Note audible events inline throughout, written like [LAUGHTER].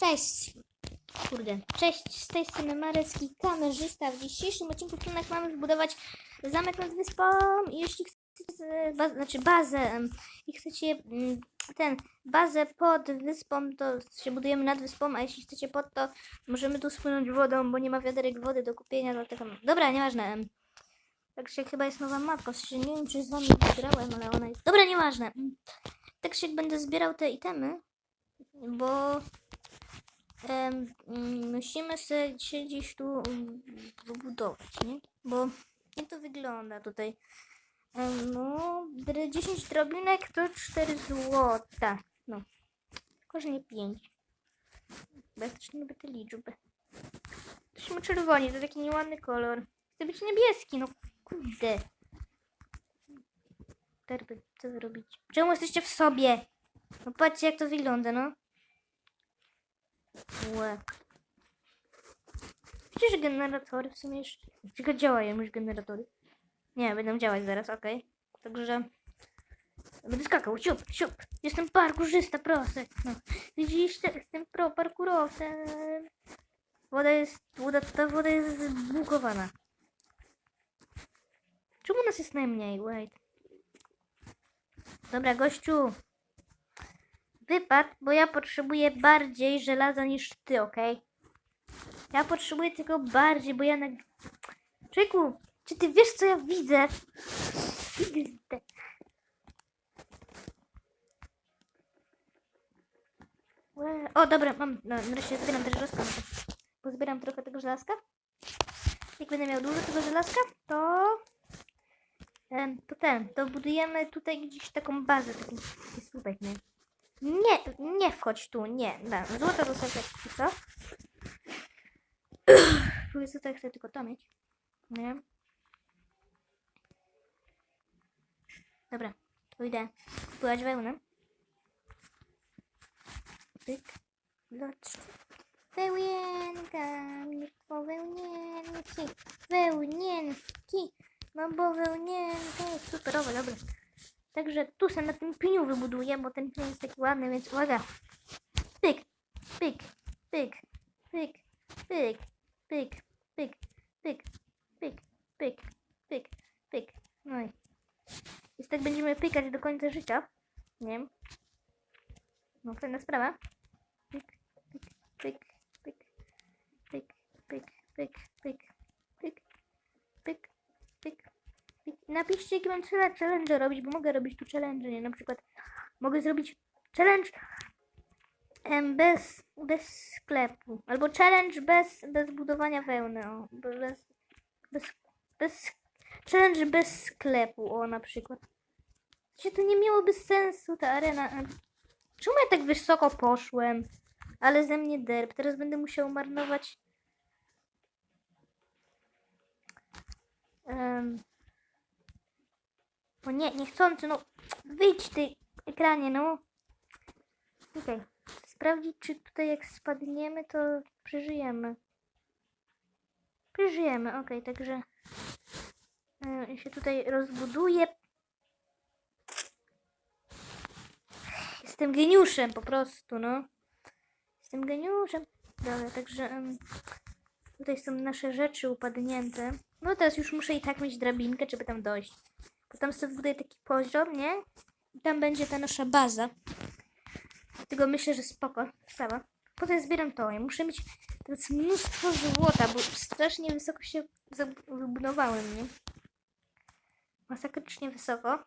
Cześć! Kurde, cześć, z tej strony Marecki, kamerzysta. W dzisiejszym odcinku Trunek mamy zbudować zamek nad wyspą jeśli chcecie, znaczy bazę i chcecie mm, ten, bazę pod wyspą, to się budujemy nad wyspą, a jeśli chcecie pod to, możemy tu spłynąć wodą, bo nie ma wiaderek wody do kupienia, dlatego, dobra, nieważne. Także chyba jest nowa mapka, w nie wiem, czy z wami grałem, ale ona jest, dobra, nieważne. Także jak będę zbierał te itemy, bo musimy sobie gdzieś tu wybudować, nie? Bo jak to wygląda tutaj? No, dr- 10 drobinek to 4 złota. No, tylko że nie 5. Bo ja też nie lubię te liczby. Jesteśmy czerwoni, to taki nieładny kolor. Chcę być niebieski, no kurde. Terby, co robicie? Czemu jesteście w sobie? No patrzcie jak to wygląda, no. Łe. Przecież generatory w sumie już... Tylko działają już generatory. Nie, będą działać zaraz, okej. Także... Będę skakał, siup, siup. Jestem parkurzysta, proszę. No. Widzisz, te- jestem pro parkurowcem. Woda jest... Woda, ta woda jest zbugowana. Czemu nas jest najmniej? Wait. Dobra, gościu. Wypad, bo ja potrzebuję bardziej żelaza niż ty, okej? Ja potrzebuję tego bardziej, bo ja na... Człowieku, czy ty wiesz, co ja widzę? O, dobra, mam. No, nareszcie zbieram też żelazka. Pozbieram trochę tego żelazka. Jak będę miał dużo tego żelazka, to... To ten, to budujemy tutaj gdzieś taką bazę, taki, taki słupek, nie? Nie, nie wchodź tu, nie. Da, to sobie tak, co? Powiedz, co to chcę tylko to mieć. Nie? Dobra, pójdę kupować wełnę. Pyk. Locz. Wełnienka, mnóstwo wełnienki, wełnienki, no bo wełnienka jest superowe, dobra. Także tu się na tym pniu wybuduję, bo ten pniu jest taki ładny, więc uwaga. Pyk, pyk, pyk, pyk, pyk, pyk, pyk, pyk, pyk, pyk, pyk, pyk. No i. I tak będziemy pykać do końca życia. Nie wiem. No fajna sprawa. Pyk, pyk, pyk, pyk, pyk, pyk, pyk, pyk, pyk, pyk, pyk. Napiszcie, jaki mam challenge robić, bo mogę robić tu challenge, nie? Na przykład mogę zrobić challenge em, bez, bez sklepu. Albo challenge bez, bez budowania wełny. O, bez, bez, bez, challenge bez sklepu, o na przykład. Czy to nie miałoby sensu, ta arena? Em, Czemu ja tak wysoko poszłem? Ale ze mnie derb. Teraz będę musiał marnować. Um. O nie, niechcący, no. Wyjdź ty ekranie, no. Okej. Sprawdzić, czy tutaj jak spadniemy, to przeżyjemy. Przeżyjemy, okej, także. e, Ja się tutaj rozbuduję. Jestem geniuszem po prostu, no. Jestem geniuszem. Dobra, także em, tutaj są nasze rzeczy upadnięte. No teraz już muszę i tak mieć drabinkę, żeby tam dojść. Potem sobie wbuduję taki poziom, nie? I tam będzie ta nasza baza. Tego myślę, że spoko sprawa. Potem zbieram to. Ja muszę mieć teraz mnóstwo złota, bo strasznie wysoko się zab- wybudowałem, nie? Masakrycznie wysoko.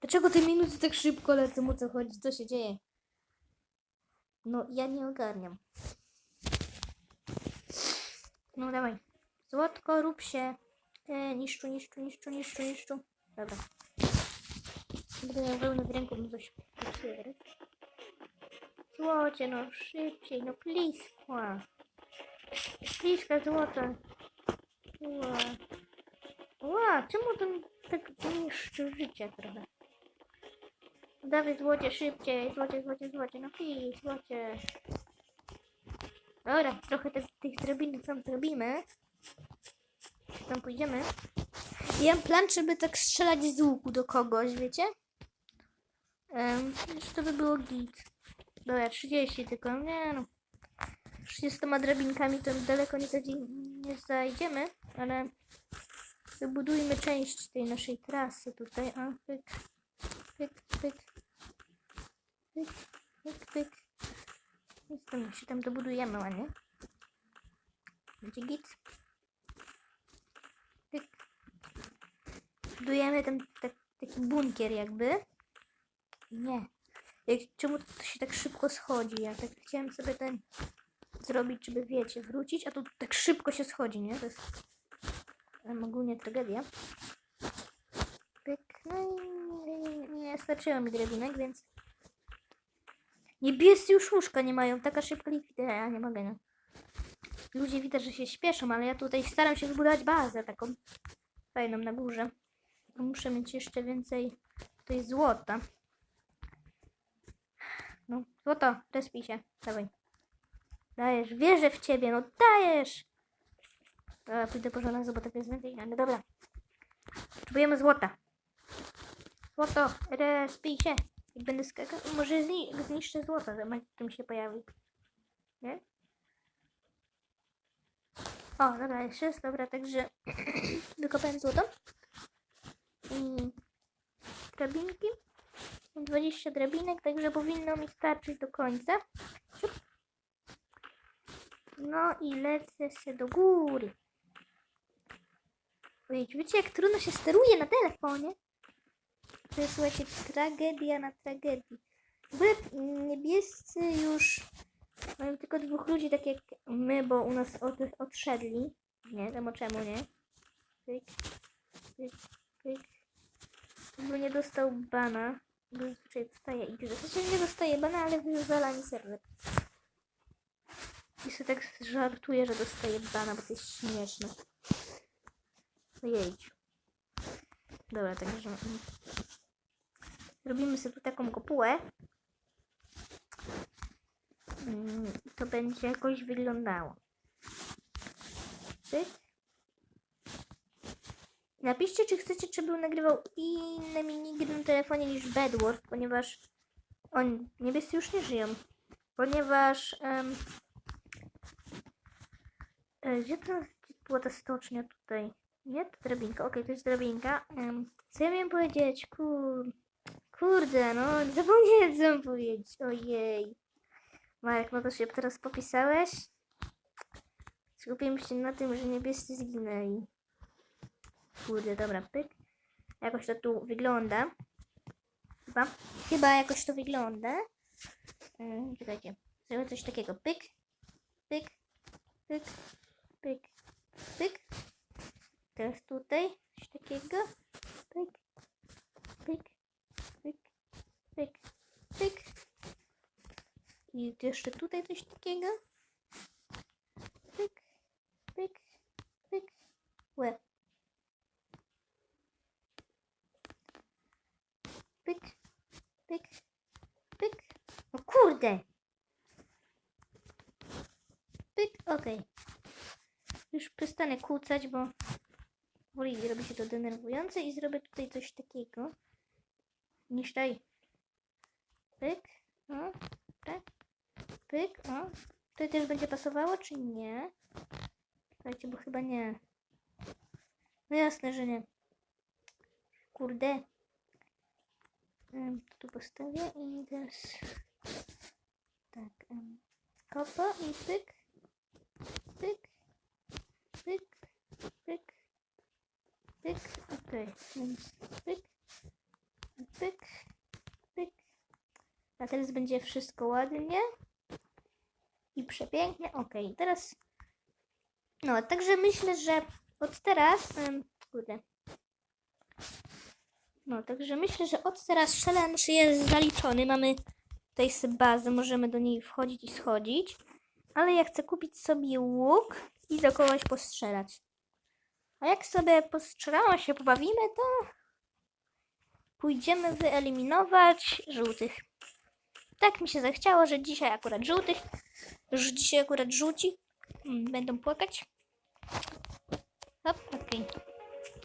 Dlaczego te minuty tak szybko lecą? O co chodzi? Co się dzieje? No, ja nie ogarniam. No, dawaj. Złotko, rób się. E, niszczu, niszczu, niszczu, niszczu, niszczu. Dobra. Będę miał wełnę w ręku, bym coś otwierać. Złocie, no szybciej, no pliskła. Pliska złota. Ła. Ła, czemu ten tak niszczy życie trochę? Dawaj złocie szybciej, złocie, złocie, złocie, no pij, złocie. Dobra, trochę te, tych drobinek tam zrobimy. Tam pójdziemy. Ja mam plan, żeby tak strzelać z łuku do kogoś, wiecie? Um, to by było git. Dobra, 30 tylko, nie no. 30 drabinkami to daleko nie, nie zajdziemy, ale wybudujmy część tej naszej trasy tutaj. A, pyk, pyk, pyk, pyk, pyk, pyk. I tam się tam dobudujemy ładnie. Będzie git. Budujemy tak, taki bunkier jakby. Nie. Jak, czemu to się tak szybko schodzi? Ja tak chciałem sobie ten zrobić, żeby wiecie, wrócić, a tu tak szybko się schodzi, nie? To jest em, ogólnie tragedia. Pyk, no i nie, nie starczyło mi drabinek, więc niebiescy już łóżka nie mają, taka szybka likwidacja, ja nie mogę, no. Ludzie widać, że się śpieszą, ale ja tutaj staram się wybudować bazę taką fajną na górze. Muszę mieć jeszcze więcej tutaj złota. No, złoto, respij się, dawaj. Dajesz, wierzę w ciebie, no dajesz! Dobra, pójdę po żonę, zobaczę, jest więcej, ale dobra. Potrzebujemy złota. Złoto, respij się. Jak będę skakał, może zni zniszczę złoto, że tym się pojawi. Nie? O, dobra, jeszcze jest, dobra, także [CLEARS THROAT] wykopałem złoto. Drabinki. 20 drabinek, także powinno mi starczyć do końca. No i lecę się do góry. Ojej, wiecie jak trudno się steruje na telefonie? To jest, słuchajcie, tragedia na tragedii. W niebiescy już mają tylko dwóch ludzi, tak jak my, bo u nas od, odszedli. Nie wiadomo czemu, nie? Pyk, pyk, pyk. Bo nie dostał bana. Bo zazwyczaj dostaje i znaczy nie dostaje bana, ale wywala mi serwer. I sobie tak żartuję, że dostaje bana, bo to jest śmieszne. Ojej. Dobra, także... Robimy sobie tu taką kopułę. Mm, To będzie jakoś wyglądało. Pyk. Napiszcie, czy chcecie, żebym nagrywał inne minigry na telefonie niż Bedwars, ponieważ oni niebiescy już nie żyją. Ponieważ e, gdzie to gdzie była ta stocznia tutaj? Nie, to drabinka. Okej, to jest drabinka. Em, co ja miałem powiedzieć? Kur... Kurde, no zapomniałem co mam powiedzieć. Ojej. Marek, no to się teraz popisałeś? Skupiłem się na tym, że niebiescy zginęli. Kurde, dobra, pyk. Jakoś to tu wygląda. Chyba. Chyba jakoś to wygląda. Yy, czekajcie. Zrobię coś takiego. Pyk. Pyk. Pyk. Pyk. Pyk. Teraz tutaj coś takiego. Pyk. Pyk. Pyk. Pyk. Pyk. I jeszcze tutaj coś takiego. Pyk. Pyk. Pyk. Łeb. Pyk, pyk, pyk. O kurde! Pyk, okej. Już przestanę kłócać, bo woli robi się to denerwujące i zrobię tutaj coś takiego. Niszczaj. Pyk, o, tak. Pyk, o. Tutaj też będzie pasowało, czy nie? Słuchajcie, bo chyba nie. No jasne, że nie. Kurde. To tu postawię i teraz tak, em, kopa i pyk, pyk, pyk, pyk, pyk, okej, więc pyk, pyk, pyk. A teraz będzie wszystko ładnie i przepięknie, okej, teraz no, także myślę, że od teraz, em, kurde, no, także myślę, że od teraz challenge jest zaliczony. Mamy tutaj bazę, możemy do niej wchodzić i schodzić. Ale ja chcę kupić sobie łuk i do kogoś postrzelać. A jak sobie postrzelamy, się pobawimy, to pójdziemy wyeliminować żółtych. Tak mi się zachciało, że dzisiaj akurat żółtych, że dzisiaj akurat żółci będą płakać. Hop, okej.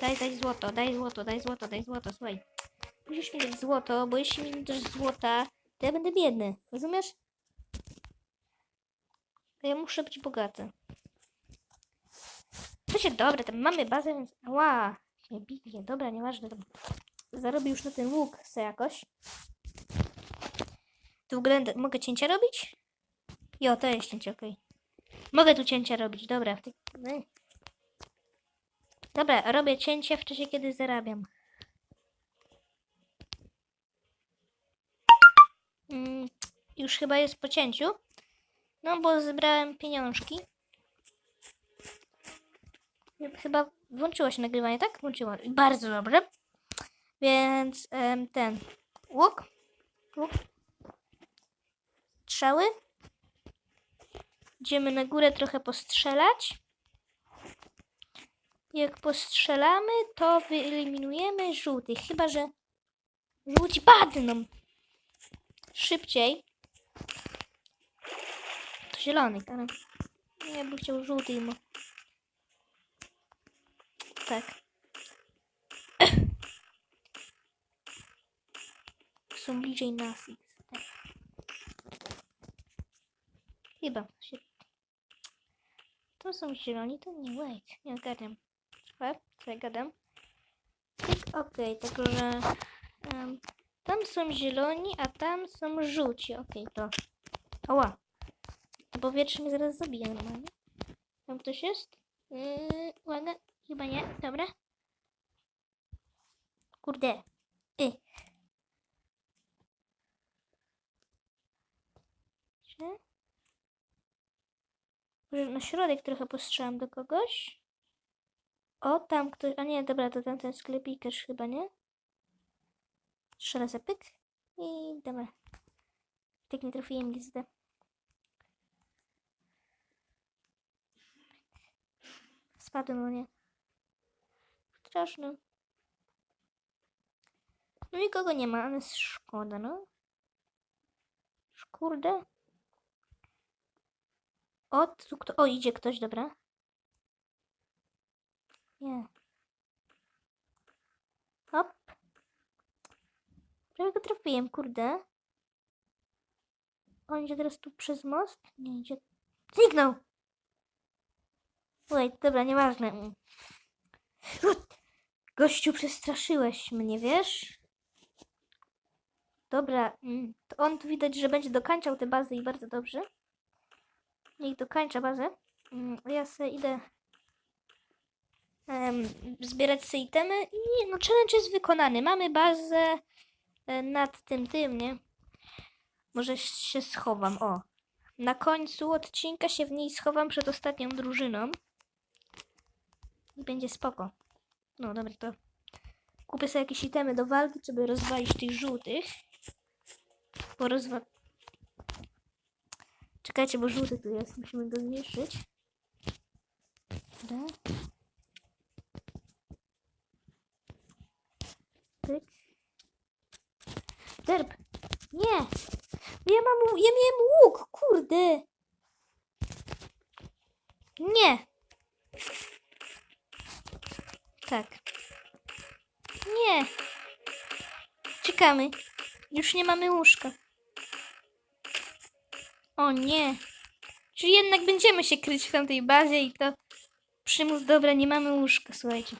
Daj, daj złoto, daj złoto, daj złoto, daj złoto, słuchaj. Musisz mi dać złoto, bo jeśli mi nie dasz złota, to ja będę biedny. Rozumiesz? Ja muszę być bogaty. Się dobra, tam mamy bazę, więc... Ła, się bije. Dobra, nieważne. Dobra. Zarobię już na ten łuk se jakoś. Tu w ogóle mogę cięcia robić? Jo, to jest cięcie, okej. Mogę tu cięcia robić, dobra. no. Dobra, robię cięcie w czasie, kiedy zarabiam. Mm, już chyba jest po cięciu. No, bo zebrałem pieniążki. Chyba włączyło się nagrywanie, tak? Włączyło. Bardzo dobrze. Więc em, ten łuk. Łuk. Strzały. Idziemy na górę trochę postrzelać. Jak postrzelamy, to wyeliminujemy żółtych. Chyba, że żółci padną. Szybciej. To zielony, ale ja bym chciał żółty mu. Tak. [COUGHS] Są bliżej nas. Tak. Chyba. To są zieloni, to nie, wait, nie ogarniam. Czekaj, co ja gadam? Tyk, okej, także... em, tam są zieloni, a tam są żółci. Okej, to... Ała. To powietrze mnie zaraz zabije normalnie. Tam ktoś jest? Yy, uwaga, chyba nie. Dobra. Kurde. Y. Może na środek trochę postrzelam do kogoś. O, tam ktoś... A nie, dobra, to tamten sklepikarz chyba, nie? Strzelę za pyk. I dobra. Tak nie trafiłem gizdę. Spadłem, no nie. Straszne. No nikogo nie ma, ale jest szkoda, no. Kurde. O, tu kto... O, idzie ktoś, dobra. Nie. Hop. Prawie go trafiłem, kurde. On idzie teraz tu przez most? Nie, idzie... Zniknął! Wait, dobra, nieważne. Mm. Gościu, przestraszyłeś mnie, wiesz? Dobra, mm, to on tu widać, że będzie dokańczał te bazy i bardzo dobrze. Niech dokańcza bazę. Mm, Ja sobie idę em, zbierać sobie itemy i no challenge jest wykonany. Mamy bazę e, nad tym, tym, nie? Może się schowam, o. Na końcu odcinka się w niej schowam przed ostatnią drużyną. I będzie spoko. No dobra, to kupię sobie jakieś itemy do walki, żeby rozwalić tych żółtych. Bo rozwa... Czekajcie, bo żółty tu jest. Musimy go zniszczyć. Dobra. Derb. Nie. Ja mam... Ja miałem łuk, kurde. Nie. Tak. Nie. Czekamy. Już nie mamy łóżka. O nie. Czyli jednak będziemy się kryć w tamtej bazie i to przymus dobra, nie mamy łóżka, słuchajcie.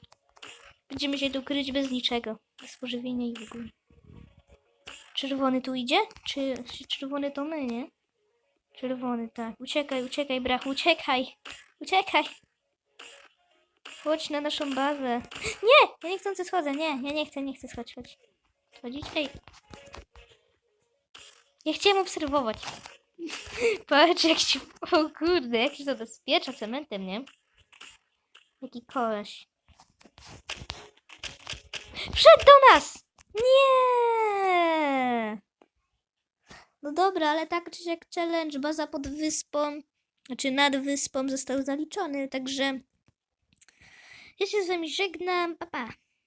Będziemy się tu kryć bez niczego. Bez pożywienia i w ogóle. Czerwony tu idzie? Czy czerwony to my, nie? Czerwony, tak. Uciekaj, uciekaj, brachu, uciekaj. Uciekaj. Chodź na naszą bazę. Nie! Ja niechcący schodzę, nie, ja nie chcę, nie chcę schodzić, chodź. Chodzić? Ej. Ja chciałem obserwować. [LAUGHS] Patrz jak się... O kurde, jak się to bezpiecza cementem, nie? Jaki koleś. Wszedł do nas! Nie! No dobra, ale tak czy jak challenge baza pod wyspą, znaczy nad wyspą został zaliczony, także ja się z wami żegnam, pa pa.